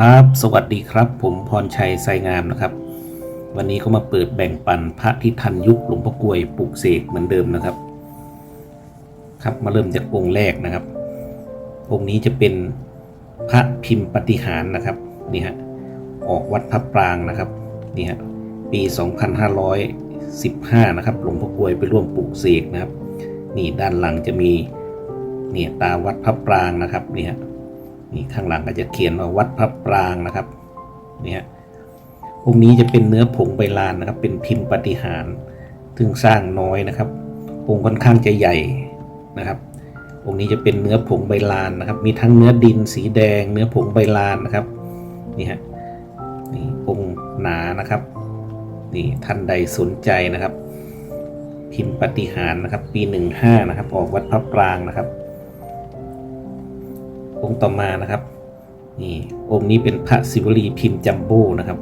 ครับ สวัสดีครับ ผมพรชัยไซงามนะครับ วันนี้ก็มาเปิดแบ่งปันพระที่ทันยุคหลวงพ่อกลวยปลูกเสกเหมือนเดิมนะครับ ครับมาเริ่มจากองค์แรกนะครับ องค์นี้จะเป็นพระพิมพ์ปฏิหารนะครับนี่ฮะออกวัดพระปรางนะครับนี่ฮะปี 2515 นะครับหลวงพ่อกลวยไปร่วมปลูกเสกนะครับ นี่ด้านหลังจะมีเนี่ยตาวัดพระปรางนะครับนี่ฮะ นี่ข้างหลังก็จะเขียนว่าวัดพระปรางนะครับเนี่ยองค์นี้จะเป็นเนื้อผงใบลานนะครับ เป็นพิมพ์ปฏิหารซึ่งสร้างน้อยนะครับ องค์ค่อนข้างจะใหญ่นะครับ องค์นี้จะเป็นเนื้อผงใบลานนะครับ มีทั้งเนื้อดินสีแดง เนื้อผงใบลานนะครับนี่ฮะนี่องค์หนานะครับนี่ท่านใดสนใจนะครับ พิมพ์ปฏิหารนะครับ ปี 15นะครับออกวัดพระปรางนะครับ องค์ต่อมานะครับนี่องค์นี้เป็นพระศิวลีพิมพ์จัมโบ้นะครับ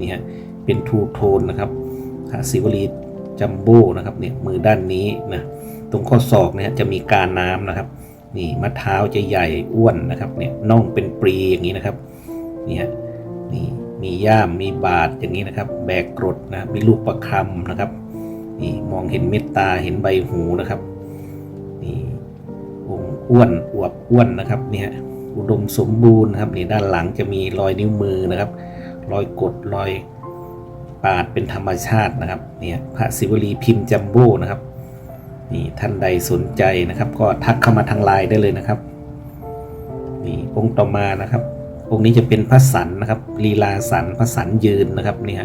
นี่ฮะเป็นทูโทนนะครับพระศิวลีจัมโบ้นะครับเนี่ยมือด้านนี้นะตรงข้อศอกเนี่ยจะมีการน้ำนะครับนี่มะเท้าจะใหญ่อ้วนนะครับเนี่ยน่องเป็นปรีอย่างนี้นะครับนี่ฮะนี่มีย่ามมีบาดอย่างนี้นะครับ แบกกรดนะมีลูกประคำนะครับนี่มองเห็นเม็ดตาเห็นใบหูนะครับนี่ อ้วนอวบอ้วนนะครับเนี่ยอุดมสมบูรณ์นะครับนี่ด้านหลังจะมีรอยนิ้วมือนะครับ รอยกดรอยปาดเป็นธรรมชาตินะครับเนี่ยพระศิวลีพิมพ์จัมโบ้นะครับนี่ท่านใดสนใจนะครับ ก็ทักเข้ามาทางไลน์ได้เลยนะครับนี่องค์ต่อมานะครับ องค์นี้จะเป็นพระสันนะครับลีลาสันพระสันยืนนะครับเนี่ย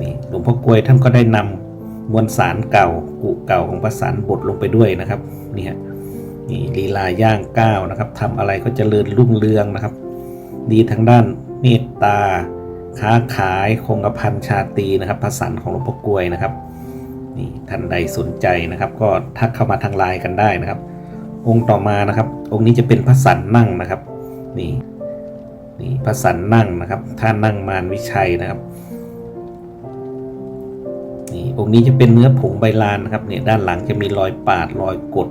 นี่หลวงพ่อกลวยท่านก็ได้นำมวลสารเก่ากุเก่าของพระสันบดลงไปด้วยนะครับนี่ฮะ นี่ลีลาย่างก้าวนะครับทำอะไรก็เจริญรุ่งเรืองนะครับ ดีทางด้านเมตตา ค้าขายคงกระพันชาตีนะครับพระสันของหลวงพ่อกลวยนะครับนี่ท่านใดสนใจนะครับ ก็ทักเข้ามาทางไลน์กันได้นะครับ องค์ต่อมานะครับ องค์นี้จะเป็นพระสันนั่งนะครับนี่นี่พระสันนั่งนะครับท่านั่งมารวิชัยนะครับนี่องค์นี้จะเป็นเนื้อผงใบลานนะครับเนี่ยด้านหลังจะมีรอยปาดรอยกด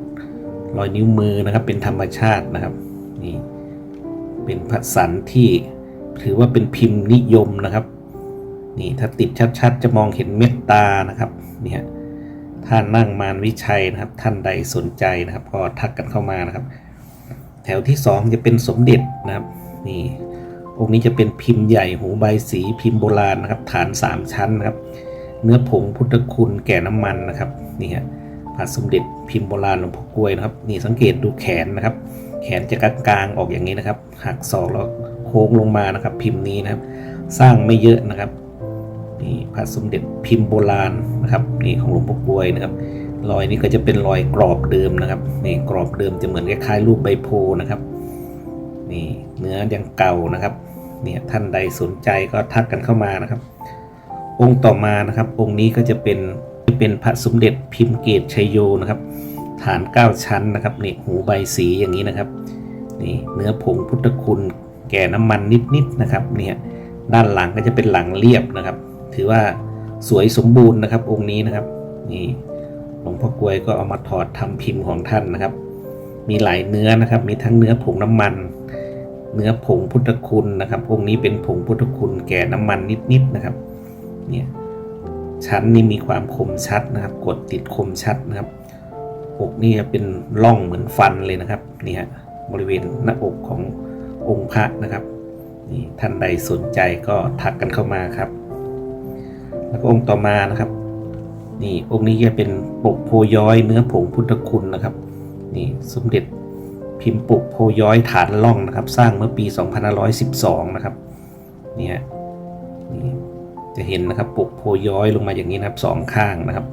รอยนิ้วมือนะครับเป็นธรรมชาตินะครับนี่เป็นพัสันที่ถือว่าเป็นพิมพ์นิยมนะครับนี่ถ้าติดชัดๆ จะมองเห็นเม็ดตานะครับเนี่ยท่านนั่งมารวิชัยนะครับ ท่านใดสนใจนะครับ ก็ทักกันเข้ามานะครับ แถวที่สองจะเป็นสมเด็จนะครับนี่องค์นี้จะเป็นพิมพ์ใหญ่หูใบสีพิมพ์โบราณนะครับ ฐานสามชั้นนะครับ เนื้อผงพุทธคุณแก่น้ำมันนะครับนี่ฮะ พระสมเด็จพิมพ์โบราณหลวงพ่อกลวยนะครับ นี่สังเกตดูแขนนะครับ แขนจะกลางๆออกอย่างนี้นะครับ หักศอกแล้วโค้งลงมานะครับ พิมพ์นี้นะครับ สร้างไม่เยอะนะครับนี่พระสมเด็จพิมพ์โบราณนะครับนี่ของหลวงพ่อกลวยนะครับ รอยนี้ก็จะเป็นรอยกรอบเดิมนะครับนี่กรอบเดิมจะเหมือนคล้ายๆรูปใบโพนะครับนี่เนื้อยังเก่านะครับเนี่ยท่านใดสนใจก็ทักกันเข้ามานะครับ องค์ต่อมานะครับ องค์นี้ก็จะเป็น เป็นพระสมเด็จพิมพ์เกตชัยโยนะครับ ฐาน 9 ชั้นนะครับนี่หูใบสีอย่างนี้นะครับนี่เนื้อผงพุทธคุณแก่น้ำมันนิดๆนะครับเนี่ยด้านหลังก็จะเป็นหลังเรียบนะครับ ถือว่าสวยสมบูรณ์นะครับองค์นี้นะครับนี่หลวงพ่อกลวยก็เอามาถอดทำพิมพ์ของท่านนะครับ มีหลายเนื้อนะครับ มีทั้งเนื้อผงน้ำมัน เนื้อผงพุทธคุณนะครับองค์นี้เป็นผงพุทธคุณแก่น้ำมันนิดๆนะครับเนี่ย ชั้นนี่มีความคมชัดนะครับ กดติดคมชัดนะครับอกนี่เป็นร่องเหมือนฟันเลยนะครับนี่ฮะบริเวณหน้าอกขององค์พระนะครับนี่ท่านใดสนใจก็ทักกันเข้ามาครับ แล้วก็องค์ต่อมานะครับ นี่องค์นี้จะเป็นปกโพย้อยเนื้อผงพุทธคุณนะครับ นี่สมเด็จพิมพ์ปกโพย้อยฐานล่องนะครับ สร้างเมื่อปี 2512 นะครับนี่ฮะ จะเห็นนะครับปกโพย้อยลงมาอย่างนี้นะครับสองข้างนะครับ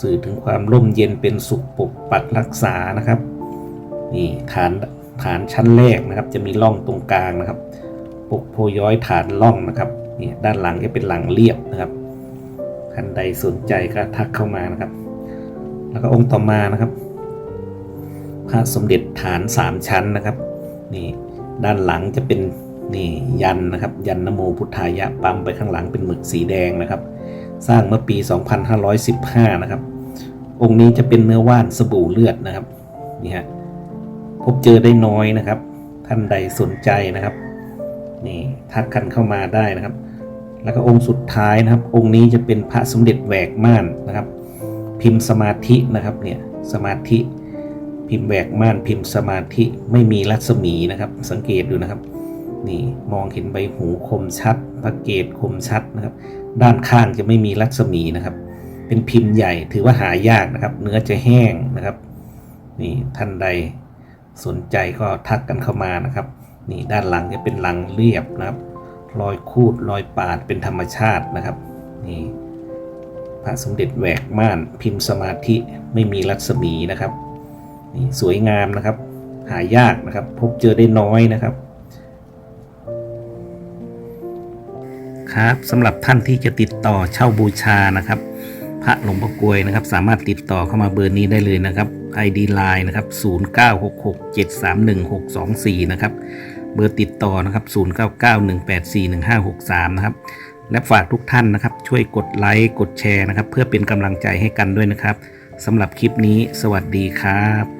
สื่อถึงความร่มเย็นเป็นสุขปกปักรักษานะครับนี่ฐานฐานชั้นแรกนะครับ จะมีร่องตรงกลางนะครับ ปกโพย้อยฐานร่องนะครับนี่ด้านหลังจะเป็นหลังเรียบนะครับท่านใดสนใจก็ทักเข้ามานะครับ แล้วก็องค์ต่อมานะครับ พระสมเด็จฐานสามชั้นนะครับนี่ด้านหลังจะเป็น นี่ยันนะครับยันนโมพุทธายะปั๊มไปข้างหลังเป็นหมึกสีแดงนะครับ สร้างเมื่อปี 2515 นะครับ องค์นี้จะเป็นเนื้อว่านสบู่เลือดนะครับนี่ฮะพบเจอได้น้อยนะครับ ท่านใดสนใจนะครับนี่ทักกันเข้ามาได้นะครับ แล้วก็องค์สุดท้ายนะครับ องค์นี้จะเป็นพระสมเด็จแหวกม่านนะครับ พิมพ์สมาธินะครับเนี่ยสมาธิพิมพ์แหวกม่านพิมพ์สมาธิไม่มีรัศมีนะครับ สังเกตดูนะครับ นี่มองเห็นใบหูคมชัดพระเกตคมชัดนะครับ ด้านข้างจะไม่มีรัศมีนะครับ เป็นพิมพ์ใหญ่ถือว่าหายากนะครับ เนื้อจะแห้งนะครับ นี่ท่านใดสนใจก็ทักกันเข้ามานะครับ นี่ด้านหลังจะเป็นหลังเรียบนะครับ รอยคูดรอยปาดเป็นธรรมชาตินะครับ นี่พระสมเด็จแหวกม่านพิมพ์สมาธิไม่มีรัศมีนะครับนี่สวยงามนะครับ หายากนะครับ พบเจอได้น้อยนะครับ ครับสำหรับท่านที่จะติดต่อเช่าบูชานะครับ พระหลวงพ่อกวยนะครับ สามารถติดต่อเข้ามาเบอร์นี้ได้เลยนะครับ ID Line นะครับ 0966731624 นะครับ เบอร์ติดต่อนะครับ 0991841563 นะครับ และฝากทุกท่านนะครับ ช่วยกดไลค์กดแชร์นะครับ เพื่อเป็นกำลังใจให้กันด้วยนะครับสำหรับคลิปนี้ สวัสดีครับ